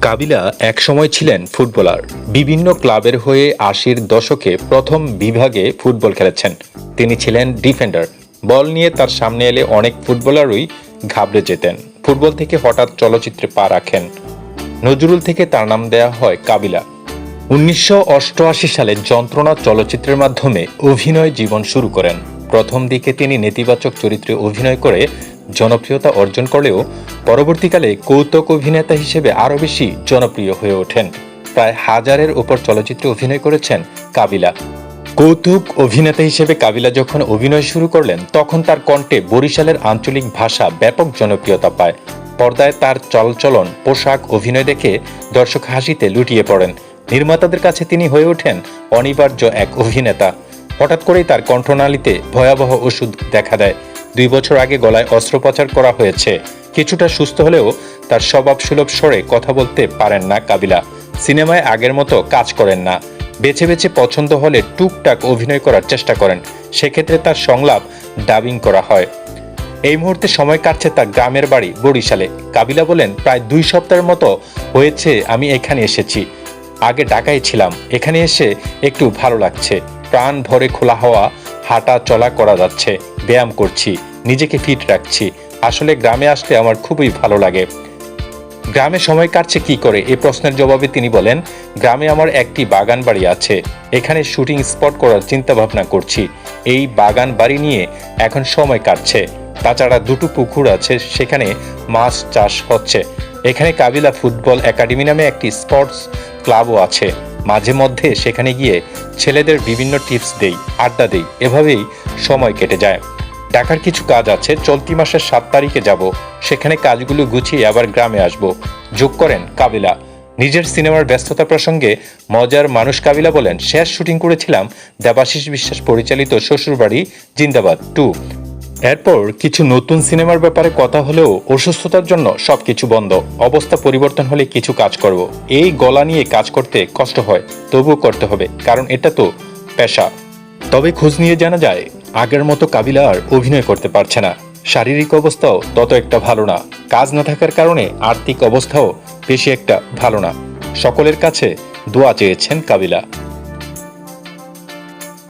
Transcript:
কাবিলা একসময় ছিলেন ফুটবলার। বিভিন্ন ক্লাবের হয়ে আশির দশকে প্রথম বিভাগে ফুটবল খেলেছেন। তিনি ছিলেন ডিফেন্ডার। বল নিয়ে তার সামনে এলে অনেক ফুটবলারই ঘাবড়ে যেতেন। ফুটবল থেকে হঠাৎ চলচ্চিত্রে পা রাখেন। নজরুল থেকে তার নাম দেয়া হয় কাবিলা। উনিশশো অষ্টআশি সালে যন্ত্রণা চলচ্চিত্রের মাধ্যমে অভিনয় জীবন শুরু করেন। প্রথম দিকে তিনি নেতিবাচক চরিত্রে অভিনয় করে জনপ্রিয়তা অর্জন করলেও পরবর্তীকালে কৌতুক অভিনেতা হিসেবে আরও বেশি জনপ্রিয় হয়ে ওঠেন। প্রায় হাজারের ওপর চলচ্চিত্রে অভিনয় করেছেন কাবিলা। কৌতুক অভিনেতা হিসেবে কাবিলা যখন অভিনয় শুরু করলেন, তখন তার কণ্ঠে বরিশালের আঞ্চলিক ভাষা ব্যাপক জনপ্রিয়তা পায়। পর্দায় তার চলচলন, পোশাক অভিনয় দেখে দর্শক হাসিতে লুটিয়ে পড়েন। নির্মাতাদের কাছে তিনি হয়ে ওঠেন অনিবার্য এক অভিনেতা। হঠাৎ করেই তার কণ্ঠনালীতে ভয়াবহ ওষুধ দেখা দেয়। দুই বছর আগে গলায় অস্ত্রোপচার করা হয়েছে। কিছুটা সুস্থ হলেও তার স্বভাব সুলভ স্বরে কথা বলতে পারেন না কাবিলা। সিনেমায় আগের মতো কাজ করেন না। বেছে বেছে পছন্দ হলে টুকটাক অভিনয় করার চেষ্টা করেন। সেক্ষেত্রে তার সংলাপ ডাবিং করা হয়। এই মুহূর্তে সময় কাটছে তার গ্রামের বাড়ি, বরিশালে। কাবিলা বলেন, প্রায় দুই সপ্তাহের মতো হয়েছে, আমি এখানে এসেছি। আগে ঢাকায় ছিলাম। এখানে এসে একটু ভালো লাগছে। প্রাণ ভরে খোলা হওয়া হাঁটা চলা করা যাচ্ছে, ব্যায়াম করছি, নিজেকে ফিট রাখছি। আসলে গ্রামে আসলে আমার খুবই ভালো লাগে। গ্রামে সময় কাটছে কি করে? এই প্রশ্নের জবাবে তিনি বলেন, গ্রামে আমার একটি বাগান বাড়ি আছে। এখানে শুটিং স্পট করার চিন্তা ভাবনা করছি। এই বাগান বাড়ি নিয়ে এখন সময় কাটছে। তাছাড়া দুটো পুকুর আছে, সেখানে মাছ চাষ হচ্ছে। এখানে কাবিলা ফুটবল একাডেমি নামে একটি স্পোর্টস ক্লাবও আছে। মাঝে মধ্যে সেখানে গিয়ে ছেলেদের বিভিন্ন টিপস দেই, আড্ডা দেই, এভাবেই সময় কেটে যায়। ঢাকার কিছু কাজ আছে, চলতি মাসের সাত তারিখে যাব, সেখানে কাজগুলো গুছিয়ে আবার গ্রামে আসব। যোগ করেন কাবিলা। নিজের সিনেমার ব্যস্ততা প্রসঙ্গে মজার মানুষ কাবিলা বলেন, শেষ শুটিং করেছিলাম দেবাশিস বিশ্বাস পরিচালিত শ্বশুরবাড়ি, জিন্দাবাদ টু। এরপর কিছু নতুন সিনেমার ব্যাপারে কথা হলেও অসুস্থতার জন্য সবকিছু বন্ধ। অবস্থা পরিবর্তন হলে কিছু কাজ করব। এই গলা নিয়ে কাজ করতে কষ্ট হয়, তবুও করতে হবে, কারণ এটা তো পেশা। তবে খোঁজ নিয়ে জানা যায়, আগের মতো কাবিলা আর অভিনয় করতে পারছে না। শারীরিক অবস্থাও তত একটা ভালো না। কাজ না থাকার কারণে আর্থিক অবস্থাও বেশি একটা ভালো না। সকলের কাছে দোয়া চেয়েছেন কাবিলা।